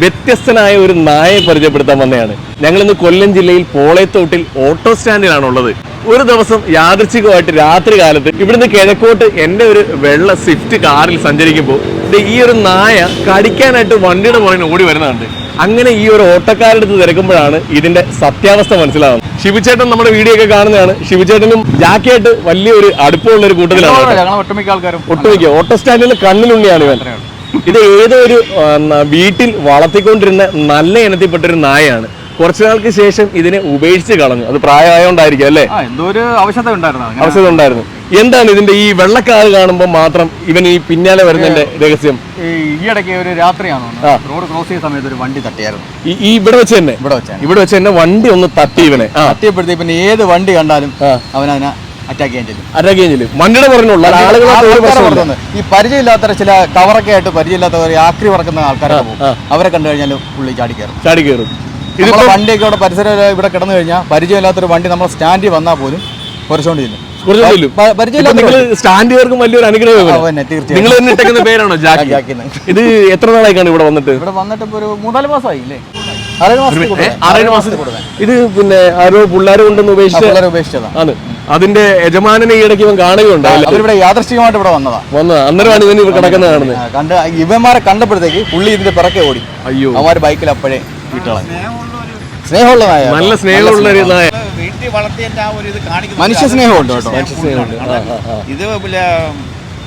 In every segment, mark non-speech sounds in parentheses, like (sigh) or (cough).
വ്യത്യസ്തനായ ഒരു നായയെ പരിചയപ്പെടുത്താൻ വന്നതാണ് ഞങ്ങൾ ഇന്ന് കൊല്ലം ജില്ലയിൽ പോളയത്തോട്ടിൽ ഓട്ടോ സ്റ്റാൻഡിലാണ് ഉള്ളത് ഒരു ദിവസം യാദൃച്ഛികമായിട്ട് രാത്രി കാലത്ത് ഇവിടുന്ന് കിഴക്കോട്ട് എന്റെ ഒരു വെള്ള സ്വിഫ്റ്റ് കാറിൽ സഞ്ചരിക്കുമ്പോൾ ഈ ഒരു നായ കടിക്കാനായിട്ട് വണ്ടിയുടെ പുറകിൽ ഓടി വരുന്നുണ്ട് അങ്ങനെ ഈ ഒരു ഓട്ടക്കാരെടുത്ത് തിരക്കുമ്പോഴാണ് ഇതിന്റെ സത്യാവസ്ഥ മനസ്സിലാവുന്നത്. ശിവചേട്ടൻ നമ്മുടെ വീഡിയോ ഒക്കെ കാണുന്നതാണ്. ശിവചേട്ടനും ജാക്കിയായിട്ട് വലിയൊരു അടുപ്പമുള്ള ഒരു കൂട്ടത്തിലാണ് ഒട്ടുമിക്ക ഓട്ടോ സ്റ്റാൻഡിൽ കണ്ണിലുണ്ണിയാണ് ഇവൻ. ഇത് ഏതോ ഒരു വീട്ടിൽ വളർത്തിക്കൊണ്ടിരുന്ന നല്ല ഇനത്തിൽപ്പെട്ട ഒരു നായയാണ്. കുറച്ചു നാൾക്ക് ശേഷം ഇതിനെ ഉപേക്ഷിച്ച് കളഞ്ഞു. അത് പ്രായമായോണ്ടായിരിക്കും അല്ലേ? അവശത എന്തോ ഒരു ആവശ്യത ഉണ്ടായിരുന്നു. എന്താണ് ഇതിന്റെ ഈ വെള്ളക്കാറ് കാണുമ്പോൾ മാത്രം ഇവൻ ഈ പിന്നാലെ വരുന്നതിന്റെ രഹസ്യം? ഈ ഈയിടയ്ക്ക് ഒരു രാത്രിയാണ്? റോഡ് ക്രോസ് ചെയ്ത സമയത്ത് ഒരു വണ്ടി തട്ടിയായിരുന്നു. ഈ ഇവിടെ വെച്ച് തന്നെ? ഇവിടെ വെച്ച് ഇവിടെ വെച്ച് തന്നെ വണ്ടി ഒന്ന് തട്ടി ഇവനെ. തട്ടിയപ്പോഴത്തേക്ക് പിന്നെ ഏത് വണ്ടി കണ്ടാലും ആ. അറ്റാക്ക് ചെയ്യാൻ ചെല്ലും അരകയും ചെല്ലും വണ്ടിയുടെ പുറകിലുള്ള ആളുകളെ ആ ഒരു ആൾക്കാരെ പ്രശ്നമില്ല. പുറത്തുനിന്ന് ഈ പരിചയമില്ലാത്ത ചില കവറൊക്കെ ആയിട്ട് പരിചയമില്ലാത്തവർ ആക്രി പറക്കുന്ന ആൾക്കാരൊക്കെ പോകും. അവരെ കണ്ടു കഴിഞ്ഞാൽ പുള്ളി ചാടി കയറും. ചാടി കയറും. നമ്മുടെ വണ്ടിയൊക്കെ ഇവിടെ പരിസരം ഇവിടെ കിടന്നു കഴിഞ്ഞാൽ പരിചയമില്ലാത്തൊരു വണ്ടി നമ്മൾ സ്റ്റാൻഡിൽ വന്നാൽ പോലും കുറച്ചുകൊണ്ട് ചെല്ലും സ്റ്റാൻഡുകാർക്കും വലിയൊരു അനുഗ്രഹമാണ് നിങ്ങൾ തന്നെ ഇട്ടേക്കുന്ന പേരാണോ (laughs) ജാക്കി. ഇത് എത്ര നാളായിക്കാണ് ഇവിടെ വന്നിട്ട്? ഇവിടെ വന്നിട്ട് ഒരു മൂന്നാൽ മാസമായി ഇല്ലേ ആറേഴ് മാസത്തിൽ ഏ, കൂടുതൽ. ഇത് പിന്നെ ആരോ പിള്ളേരെ കൊണ്ടൊന്ന് ആ, അതിന്റെ യജമാനനെ ഈ ഇടയ്ക്ക് ഇവൻ കാണുകയുണ്ടായില്ല അവരിവിടെ യാദൃശ്ചികമായിട്ട് ഇവിടെ വന്നതാ. വന്ന അന്നേരമാണ് ഇവൻ ഇവിടെ കിടക്കുന്നത് കാണുന്നത്. കണ്ട് ഇവന്മാരെ കണ്ടപ്പോഴത്തേക്ക് പുള്ളി ഇതിന്റെ പിറക്കെ ഓടി. അയ്യോ. അവന്മാര് ബൈക്കിൽ അപ്പോഴേ വീട്ടുകളെ സ്നേഹമുള്ള നായ നല്ല സ്നേഹമുള്ള ഒരു നായ വീട്ടിൽ വളർത്തിയതിന്റെ ആ ഒരു ഇത് കാണിക്കുന്നു മനുഷ്യ സ്നേഹമുണ്ട് കേട്ടോ. ആ. ഇത് പിന്നെ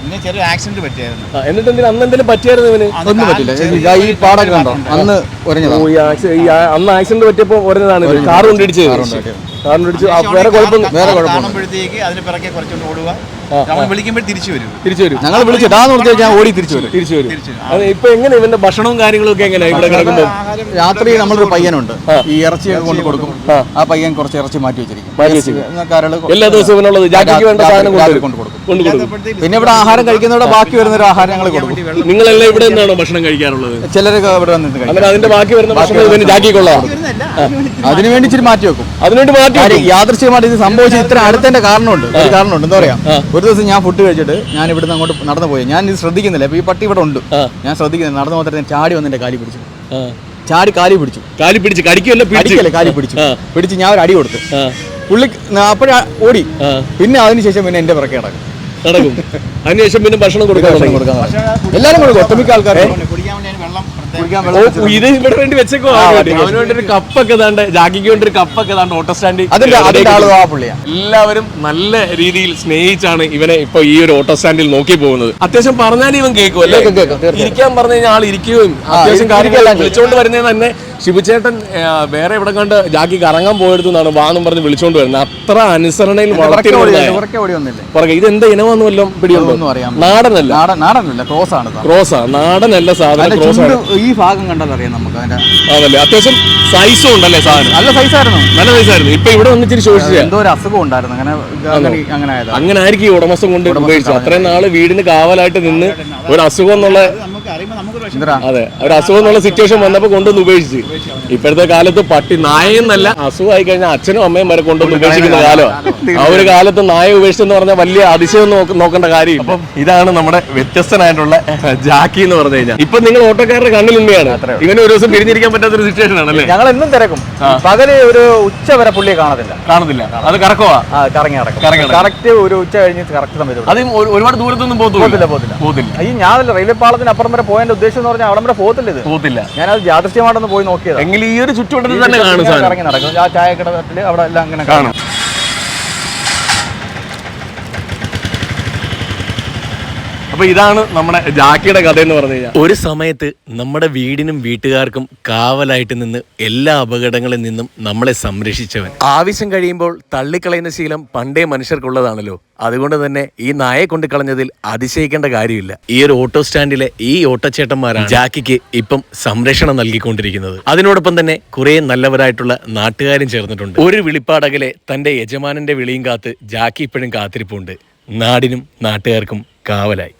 ഇന്ന് ചെറിയ ആക്സിഡന്റ് പറ്റിയായിരുന്നു. എന്നിട്ട് എന്തിനാ അന്ന് എന്തെങ്കിലും പറ്റിയായിരുന്നു ഇവന്? അത് ഒന്നും പറ്റില്ല. ഇതാ ഈ പാടൊക്കെ കണ്ടോ? അന്ന് അന്ന് ആക്സിഡന്റ് പറ്റിയപ്പോ ഇത്. കാർ കൊണ്ടിടിച്ചത്. വേറെ കുഴപ്പം വേറെ കുഴപ്പമൊന്നും കാണുമ്പോഴത്തേക്ക് അതിന് പിറകെ കുറച്ചുകൊണ്ട് ഓടുക. നമ്മൾ വിളിക്കുമ്പോൾ തിരിച്ചു വരും. തിരിച്ചു വരും. ഞങ്ങൾ വിളിച്ചിട്ടാന്ന് നിർത്തി ഞാൻ ഓടി തിരിച്ചു വരും. തിരിച്ചു വരും. അത് ഇപ്പൊ എങ്ങനെ ഇവന്റെ ഭക്ഷണവും കാര്യങ്ങളും ഒക്കെ എങ്ങനെയാ ഇവിടെ കിടക്കുമ്പോൾ രാത്രി നമ്മളൊരു പയ്യനുണ്ട്. ഈ ഇറച്ചി കൊണ്ട് കൊടുക്കും. ആ. പയ്യൻ കുറച്ച് ഇറച്ചി മാറ്റി വെച്ചിരിക്കും. എല്ലാ ദിവസവും ഇവനുള്ളത് ജാക്കിക്ക് വേണ്ട സാധനം കൊണ്ടുവരും കൊണ്ട് കൊടുക്കും. പിന്നെ ഇവിടെ ആഹാരം കഴിക്കുന്നവിടെ ബാക്കി വരുന്ന ഒരു ആഹാരം ഞങ്ങൾ കൊടുക്കും നിങ്ങളെല്ലാം ഇവിടെ നിന്നാണോ ഭക്ഷണം കഴിക്കാറുള്ളത്? ചിലരൊക്കെ ഇവിടെ വന്നിട്ട് അതിന്റെ ബാക്കി വരുന്ന ഭക്ഷണം ജാക്കിക്കൊള്ളാം അതിനുവേണ്ടി അതിനു വേണ്ടി ഇച്ചിരി മാറ്റി വെക്കും. അതിനുവേണ്ടി മാറ്റി വെക്കും. യാദൃശ്യമായിട്ട് ഇത് സംഭവിച്ച ഇത്ര അടുത്തതിന്റെ കാരണമുണ്ട്. ഒരു കാരണമുണ്ട്. എന്താ പറയാ? ഒരു ദിവസം ഞാൻ ഫുഡ് കഴിച്ചിട്ട് ഞാൻ ഇവിടുന്ന് അങ്ങോട്ട് നടന്നു പോയി. ഞാൻ ഇത് ശ്രദ്ധിക്കുന്നില്ല. ഇപ്പൊ ഈ പട്ടി ഇവിടെ ഉണ്ട്. ഞാൻ ശ്രദ്ധിക്കുന്നില്ല. നടന്നു മാത്രമേ ഞാൻ ചാടി വന്നെ കാലി പിടിച്ചു. ചാടി കാലി പിടിച്ചു. കാലി പിടിച്ച് കടിക്കല്ലേ കാലി പിടിച്ചു. പിടിച്ച് ഞാൻ ഒരു അടി കൊടുത്തു. പുള്ളി അപ്പോഴാ ഓടി. പിന്നെ അതിനുശേഷം പിന്നെ എന്റെ പിറക്കെ നടക്കും. നടക്കും. അതിനുശേഷം പിന്നെ ഭക്ഷണം കൊടുക്കാൻ എല്ലാരും കൊടുക്കും. ഒട്ടുമിക്ക ആൾക്കാർ കുടിക്കാൻ വേണ്ടി വെള്ളം കുടിക്കാൻ വെള്ളം ഇത് ഇവിടെ വേണ്ടി വെച്ചേക്കോ? അവന് വേണ്ടി ഒരു കപ്പൊക്കെ താണ്ട് ജാക്കിക്ക് വേണ്ടി ഒരു കപ്പൊക്കെ താണ്ട് ഓട്ടോ എല്ലാവരും നല്ല രീതിയിൽ സ്നേഹിച്ചാണ് ഇവനെ ഇപ്പൊ ഈ ഒരു ഓട്ടോ സ്റ്റാൻഡിൽ നോക്കി പോകുന്നത്. അത്യാവശ്യം പറഞ്ഞാലും ഇവൻ കേൾക്കും അല്ലേ. ഇരിക്കാൻ പറഞ്ഞു കഴിഞ്ഞാൽ ആൾ ഇരിക്കുകയും അത്യാവശ്യം കാര്യങ്ങളെല്ലാം വിളിച്ചോണ്ട് വരുന്നതിന് തന്നെ ശിവചേട്ടൻ വേറെ എവിടെ കണ്ട് ജാക്കി കറങ്ങാൻ പോയെടുത്തുന്നാണ് വാന്നും പറഞ്ഞ് വിളിച്ചോണ്ട് വരുന്നത്. അത്ര അനുസരണയിൽ പുറകെ ഇത് എന്താ ഇനമെന്ന് വല്ലതും അറിയാൻ നാടനല്ല. നാടനല്ല ക്രോസ് ആണ്. ക്രോസാ നാടനല്ല സാധനം ക്രോസ് ആണ് ഈ ഭാഗം കണ്ടാൽ അറിയാം നമുക്ക് അതല്ലേ അത്യാവശ്യം സൈസും ഉണ്ടല്ലേ സാധനം? നല്ല സൈസായിരുന്നു നല്ല സൈസായിരുന്നു ഇപ്പൊ ഇവിടെ വന്നിച്ചിരി ശോഷിച്ച. എന്തോ ഒരു അസുഖം ഉണ്ടായിരുന്നു. അങ്ങനെ അങ്ങനെ അങ്ങനെ ആയിരിക്കും ഈ ഉടമസ്ഥം കൊണ്ട് ഉപയോഗിച്ചത്. അത്രയും നാൾ വീടിന് കാവലായിട്ട് നിന്ന് ഒരു അസുഖം എന്നുള്ള നമുക്ക് അറിയുമ്പോൾ അതെ ഒരു അസുഖം എന്നുള്ള സിറ്റുവേഷൻ വന്നപ്പോ കൊണ്ടുവന്ന് ഉപേക്ഷിച്ച്. ഇപ്പോഴത്തെ കാലത്ത് പട്ടി നായെന്നല്ല അസുഖമായി കഴിഞ്ഞാൽ അച്ഛനും അമ്മയും വരെ കൊണ്ടുവന്ന് ഉപേക്ഷിക്കുന്ന കാലമാണ് ആ ഒരു കാലത്ത് നായ ഉപേക്ഷിച്ചെന്ന് പറഞ്ഞാൽ വലിയ അതിശയം നോക്ക- നോക്കേണ്ട കാര്യം അപ്പം ഇതാണ് നമ്മുടെ വ്യത്യസ്തനായിട്ടുള്ള ജാക്കി എന്ന് പറഞ്ഞു കഴിഞ്ഞാൽ. ഇപ്പൊ നിങ്ങൾ ഓട്ടോക്കാരുടെ കണ്ണിൽ കണ്ണിലുണ്മയാണ് ഇങ്ങനെ ഒരു ദിവസം പിരിഞ്ഞിരിക്കാൻ പറ്റാത്ത ഒരു സിറ്റുവേഷൻ ആണല്ലേ ഞങ്ങൾ എന്നും തിരക്കും. പകൽ ഒരു ഉച്ച വരെ പുള്ളിയെ കാണത്തില്ല. കാണത്തില്ല. അത് കറക്കവാ? ആ കറങ്ങി നടക്കും. കറക്റ്റ് ഒരു ഉച്ച കഴിഞ്ഞ് കറക്റ്റ് സമയത്ത് അതും അത് ഒരുപാട് ദൂരത്തൊന്നും പോകത്തില്ല? പോകത്തില്ല ഈ ഞാൻ റെയിൽവേ പാളത്തിന് അപ്പുറം വരെ പോയതിന്റെ ഉദ്ദേശം എന്ന് പറഞ്ഞാൽ അവിടെ വരെ പോകത്തില്ല ഇത്? പോകത്തില്ല ഞാനത് യാദൃശ്യമായിട്ടൊന്ന് പോയി നോക്കിയത്. എങ്കിൽ ഈ ഒരു ചുറ്റുവട്ടത്തിൽ തന്നെ കാണും സാധനം. കറങ്ങി നടക്കും. ആ ചായക്കടത്തിൽ അവിടെ എല്ലാം അങ്ങനെ കാണും. അപ്പൊ ഇതാണ് നമ്മുടെ ജാക്കിയുടെ കഥ എന്ന് പറഞ്ഞു കഴിഞ്ഞാൽ. ഒരു സമയത്ത് നമ്മുടെ വീടിനും വീട്ടുകാർക്കും കാവലായിട്ട് നിന്ന് എല്ലാ അപകടങ്ങളിൽ നിന്നും നമ്മളെ സംരക്ഷിച്ചവൻ. ആവശ്യം കഴിയുമ്പോൾ തള്ളിക്കളയുന്ന ശീലം പണ്ടേ മനുഷ്യർക്കുള്ളതാണല്ലോ. അതുകൊണ്ട് തന്നെ ഈ നായെ കൊണ്ട് കളഞ്ഞതിൽ അതിശയിക്കേണ്ട കാര്യമില്ല. ഈ ഒരു ഓട്ടോ സ്റ്റാൻഡിലെ ഈ ഓട്ടോച്ചേട്ടന്മാരാണ് ജാക്കിക്ക് ഇപ്പം സംരക്ഷണം നൽകിക്കൊണ്ടിരിക്കുന്നത്. അതിനോടൊപ്പം തന്നെ കുറെ നല്ലവരായിട്ടുള്ള നാട്ടുകാരും ചേർന്നിട്ടുണ്ട്. ഒരു വിളിപ്പാടകലെ തന്റെ യജമാനന്റെ വിളിയും കാത്ത് ജാക്കി ഇപ്പോഴും കാത്തിരിപ്പുണ്ട്. നാടിനും നാട്ടുകാർക്കും കാവലായി.